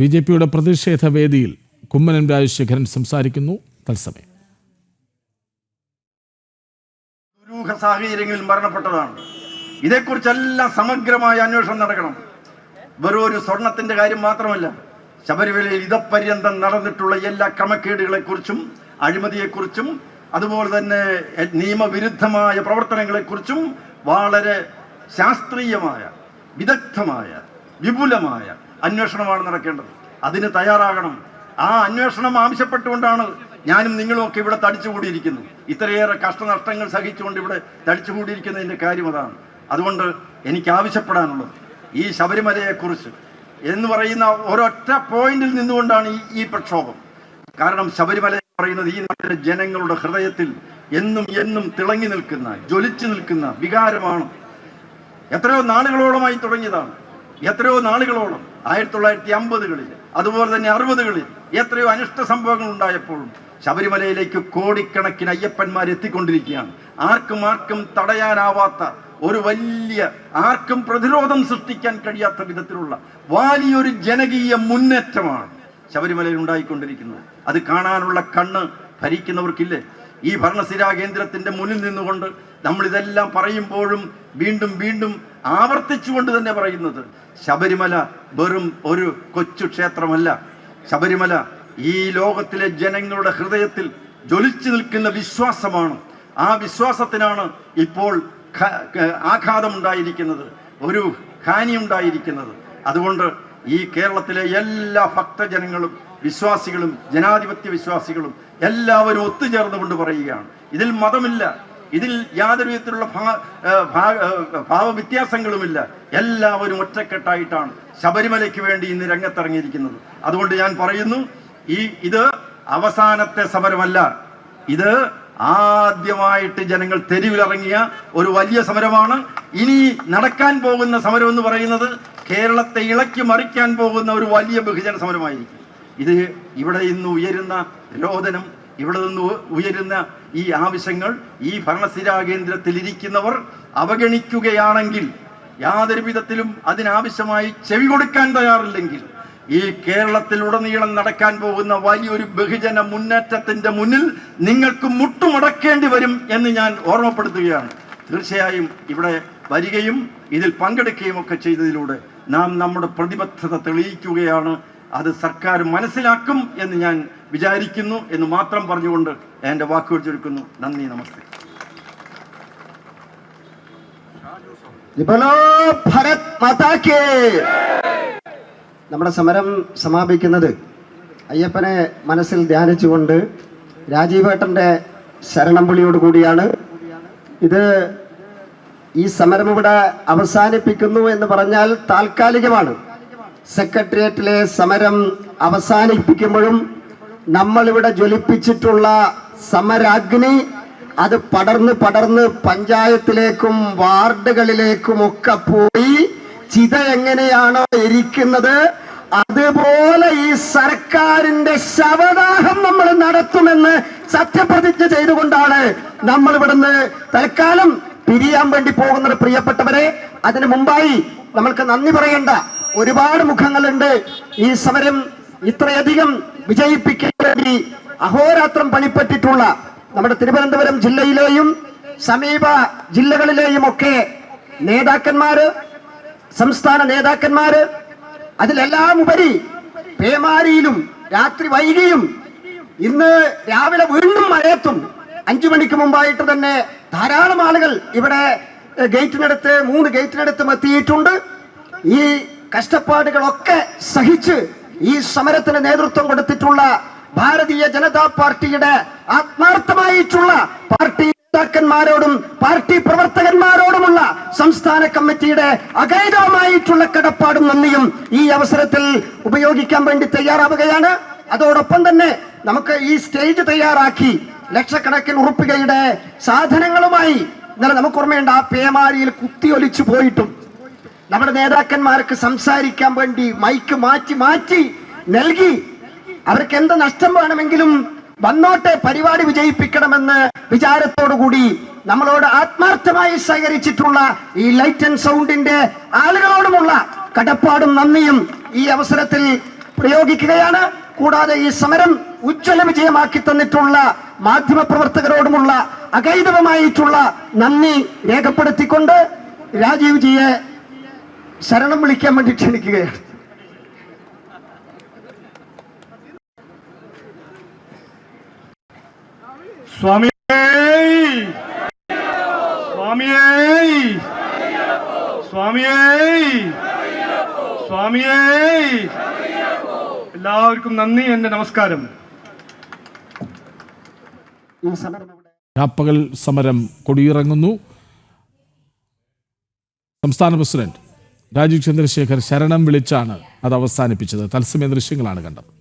B J പിയുടെ പ്രതിഷേധ വേദിയിൽ കുമ്മനം രാജശേഖരൻ സംസാരിക്കുന്നു. തത്സമയം. ദുരൂഹ സാഹചര്യങ്ങളിൽ മരണപ്പെട്ടതാണ്. ഇതേക്കുറിച്ചെല്ലാം സമഗ്രമായ അന്വേഷണം നടക്കണം. വെറും ഒരു സ്വർണത്തിന്റെ കാര്യം മാത്രമല്ല ശബരിമലയിൽ ഇതപര്യന്തം നടന്നിട്ടുള്ള എല്ലാ ക്രമക്കേടുകളെക്കുറിച്ചും അഴിമതിയെക്കുറിച്ചും അതുപോലെ തന്നെ നിയമവിരുദ്ധമായ പ്രവർത്തനങ്ങളെക്കുറിച്ചും വളരെ ശാസ്ത്രീയമായ വിദഗ്ധമായ വിപുലമായ അന്വേഷണമാണ് നടക്കേണ്ടത്. അതിന് തയ്യാറാകണം. ആ അന്വേഷണം ആവശ്യപ്പെട്ടുകൊണ്ടാണ് ഞാനും നിങ്ങളും ഒക്കെ ഇവിടെ തടിച്ചുകൂടിയിരിക്കുന്നു. ഇത്രയേറെ കഷ്ടനഷ്ടങ്ങൾ സഹിച്ചുകൊണ്ട് ഇവിടെ തടിച്ചുകൂടിയിരിക്കുന്നതിന്റെ കാര്യം അതാണ്. അതുകൊണ്ട് എനിക്ക് ആവശ്യപ്പെടാനുള്ളത്. ഈ ശബരിമലയെക്കുറിച്ച് എന്ന് പറയുന്ന ഒരൊറ്റ പോയിന്റിൽ നിന്നുകൊണ്ടാണ് ഈ ഈ പ്രക്ഷോഭം. കാരണം ശബരിമല പറയുന്നത് ഈ നാട്ടിലെ ജനങ്ങളുടെ ഹൃദയത്തിൽ എന്നും എന്നും തിളങ്ങി നിൽക്കുന്ന ജ്വലിച്ചു നിൽക്കുന്ന വികാരമാണ്. എത്രയോ നാളുകളോളമായി തുടങ്ങിയതാണ്. എത്രയോ നാളുകളോളം ആയിരത്തി തൊള്ളായിരത്തി അമ്പതുകളിൽ അതുപോലെ തന്നെ അറുപതുകളിൽ എത്രയോ അനിഷ്ട സംഭവങ്ങൾ ഉണ്ടായപ്പോഴും ശബരിമലയിലേക്ക് കോടിക്കണക്കിന് അയ്യപ്പന്മാർ എത്തിക്കൊണ്ടിരിക്കുകയാണ്. ആർക്കും ആർക്കും തടയാനാവാത്ത ഒരു വലിയ ആർക്കും പ്രതിരോധം സൃഷ്ടിക്കാൻ കഴിയാത്ത വിധത്തിലുള്ള വലിയൊരു ജനകീയ മുന്നേറ്റമാണ് ശബരിമലയിൽ ഉണ്ടായിക്കൊണ്ടിരിക്കുന്നത്. അത് കാണാനുള്ള കണ്ണ് ഭരിക്കുന്നവർക്കില്ലേ? ഈ ഭരണസിരാ കേന്ദ്രത്തിന്റെ മുന്നിൽ നിന്നുകൊണ്ട് നമ്മളിതെല്ലാം പറയുമ്പോഴും വീണ്ടും വീണ്ടും ആവർത്തിച്ചുകൊണ്ട് തന്നെ പറയുന്നത്. ശബരിമല വെറും ഒരു കൊച്ചു ക്ഷേത്രമല്ല. ശബരിമല ഈ ലോകത്തിലെ ജനങ്ങളുടെ ഹൃദയത്തിൽ ജ്വലിച്ചു നിൽക്കുന്ന വിശ്വാസമാണ്. ആ വിശ്വാസത്തിനാണ് ഇപ്പോൾ ആഘാതമുണ്ടായിരിക്കുന്നത്. ഒരു ഹാനി ഉണ്ടായിരിക്കുന്നത് അതുകൊണ്ട് ഈ കേരളത്തിലെ എല്ലാ ഭക്തജനങ്ങളും വിശ്വാസികളും ജനാധിപത്യ വിശ്വാസികളും എല്ലാവരും ഒത്തുചേർന്നുകൊണ്ട് പറയുകയാണ്. ഇതിൽ മതമില്ല. ഇതിൽ യാതൊരു വിധത്തിലുള്ള ഭാവ വ്യത്യാസങ്ങളുമില്ല. എല്ലാവരും ഒറ്റക്കെട്ടായിട്ടാണ് ശബരിമലയ്ക്ക് വേണ്ടി ഇന്ന് രംഗത്തിറങ്ങിയിരിക്കുന്നത്. അതുകൊണ്ട് ഞാൻ പറയുന്നു ഈ ഇത് അവസാനത്തെ സമരമല്ല. ഇത് ആദ്യമായിട്ട് ജനങ്ങൾ തെരുവിലിറങ്ങിയ ഒരു വലിയ സമരമാണ്. ഇനി നടക്കാൻ പോകുന്ന സമരം എന്ന് പറയുന്നത് കേരളത്തെ ഇളക്കി മറിക്കാൻ പോകുന്ന ഒരു വലിയ ബഹുജന സമരമായിരിക്കും. ഇത് ഇവിടെ ഇന്ന് ഉയരുന്ന രോദനം ഇവിടെ നിന്ന് ഉയരുന്ന ഈ ആവശ്യങ്ങൾ ഈ ഭരണസ്ഥിരാ കേന്ദ്രത്തിലിരിക്കുന്നവർ അവഗണിക്കുകയാണെങ്കിൽ യാതൊരു വിധത്തിലും അതിനാവശ്യമായി ചെവി കൊടുക്കാൻ തയ്യാറില്ലെങ്കിൽ ഈ കേരളത്തിലുടനീളം നടക്കാൻ പോകുന്ന വലിയൊരു ബഹുജന മുന്നേറ്റത്തിന്റെ മുന്നിൽ നിങ്ങൾക്ക് മുട്ടുമടക്കേണ്ടി വരും എന്ന് ഞാൻ ഓർമ്മപ്പെടുത്തുകയാണ്. തീർച്ചയായും ഇവിടെ വരികയും ഇതിൽ പങ്കെടുക്കുകയും ഒക്കെ ചെയ്തതിലൂടെ നാം നമ്മുടെ പ്രതിബദ്ധത തെളിയിക്കുകയാണ്. അത് സർക്കാർ മനസ്സിലാക്കും എന്ന് ഞാൻ വിചാരിക്കുന്നു എന്ന് മാത്രം പറഞ്ഞുകൊണ്ട് എന്റെ വാക്കുകൾ ചുരുക്കുന്നു നന്ദി നമസ്തേ. നമ്മുടെ സമരം സമാപിക്കുന്നത് അയ്യപ്പനെ മനസ്സിൽ ധ്യാനിച്ചുകൊണ്ട് രാജീവേട്ടന്റെ ശരണം വിളിയോട് കൂടിയാണ്. ഇത് ഈ സമരം ഇവിടെ അവസാനിപ്പിക്കുന്നു എന്ന് പറഞ്ഞാൽ താൽക്കാലികമാണ്. സെക്രട്ടേറിയറ്റിലെ സമരം അവസാനിപ്പിക്കുമ്പോഴും നമ്മളിവിടെ ജ്വലിപ്പിച്ചിട്ടുള്ള സമരാഗ്നി അത് പടർന്ന് പടർന്ന് പഞ്ചായത്തിലേക്കും വാർഡുകളിലേക്കും ഒക്കെ പോയി ചിത എങ്ങനെയാണോ ഇരിക്കുന്നത് അതുപോലെ ഈ സർക്കാരിന്റെ ശവദാഹം നമ്മൾ നടത്തുമെന്ന് സത്യപ്രതിജ്ഞ ചെയ്തുകൊണ്ടാണ് നമ്മൾ ഇവിടുന്ന് തൽക്കാലം പിരിയാൻ വേണ്ടി പോകുന്നത് പ്രിയപ്പെട്ടവരെ. അതിനു മുമ്പായി നമ്മൾക്ക് നന്ദി പറയേണ്ട ഒരുപാട് മുഖങ്ങളുണ്ട്. ഈ സമരം ഇത്രയധികം വിജയിപ്പിക്കാൻ വേണ്ടി അഹോരാത്രം പണിപ്പെട്ടിട്ടുള്ള നമ്മുടെ തിരുവനന്തപുരം ജില്ലയിലെയും സമീപ ജില്ലകളിലെയും ഒക്കെ നേതാക്കന്മാര് സംസ്ഥാന നേതാക്കന്മാര് അതിലെല്ലാം ഉപരി പേമാരിയിലും രാത്രി വൈകിയും ഇന്ന് രാവിലെ വീണ്ടും മഴയത്തും. അഞ്ചു മണിക്ക് മുമ്പായിട്ട് തന്നെ ധാരാളം ആളുകൾ ഇവിടെ ഗേറ്റിനടുത്ത് മൂന്ന് ഗേറ്റിനടുത്തും എത്തിയിട്ടുണ്ട്. ഈ കഷ്ടപ്പാടുകളൊക്കെ സഹിച്ച് ഈ സമരത്തിന് നേതൃത്വം കൊടുത്തിട്ടുള്ള ഭാരതീയ ജനതാ പാർട്ടിയുടെ ആത്മാർത്ഥമായിട്ടുള്ള പാർട്ടി നേതാക്കന്മാരോടും പാർട്ടി പ്രവർത്തകന്മാരോടുമുള്ള സംസ്ഥാന കമ്മിറ്റിയുടെ അഗൈരവമായിട്ടുള്ള കടപ്പാടും നന്ദിയും ഈ അവസരത്തിൽ ഉപയോഗിക്കാൻ വേണ്ടി തയ്യാറാവുകയാണ്. അതോടൊപ്പം തന്നെ നമുക്ക് ഈ സ്റ്റേജ് തയ്യാറാക്കി ലക്ഷക്കണക്കിന് ഉറുപ്പികയുടെ സാധനങ്ങളുമായി ഇന്നലെ നമുക്ക് ഓർമ്മയുണ്ട് ആ പേമാരിയിൽ കുത്തിയൊലിച്ചു പോയിട്ടും നമ്മുടെ നേതാക്കന്മാർക്ക് സംസാരിക്കാൻ വേണ്ടി മൈക്ക് മാറ്റി മാറ്റി നൽകി. അവർക്ക് എന്ത് നഷ്ടം വേണമെങ്കിലും വന്നോട്ടെ പരിപാടി വിജയിപ്പിക്കണമെന്ന് വിചാരത്തോടുകൂടി നമ്മളോട് ആത്മാർത്ഥമായി സഹകരിച്ചിട്ടുള്ള ഈ ലൈറ്റ് ആൻഡ് സൗണ്ടിന്റെ ആളുകളോടുമുള്ള കടപ്പാടും നന്ദിയും ഈ അവസരത്തിൽ പ്രയോഗിക്കുകയാണ്. കൂടാതെ ഈ സമരം ഉജ്ജ്വല വിജയമാക്കി തന്നിട്ടുള്ള മാധ്യമ പ്രവർത്തകരോടുമുള്ള അകൈതവമായിട്ടുള്ള നന്ദി രേഖപ്പെടുത്തിക്കൊണ്ട് രാജീവ് ജിയെ ശരണം വിളിക്കാൻ വേണ്ടി ക്ഷണിക്കുകയാണ്. സ്വാമിയേ! സ്വാമിയേ! സ്വാമിയേ! സ്വാമിയേ! എല്ലാവർക്കും നന്ദി എന്റെ നമസ്കാരം. രാപ്പകൽ സമരം കൊടിയിറങ്ങുന്നു. സംസ്ഥാന പ്രസിഡന്റ് രാജീവ് ചന്ദ്രശേഖർ ശരണം വിളിച്ചാണ് അത് അവസാനിപ്പിച്ചത്. തത്സമയ ദൃശ്യങ്ങളാണ് കണ്ടത്.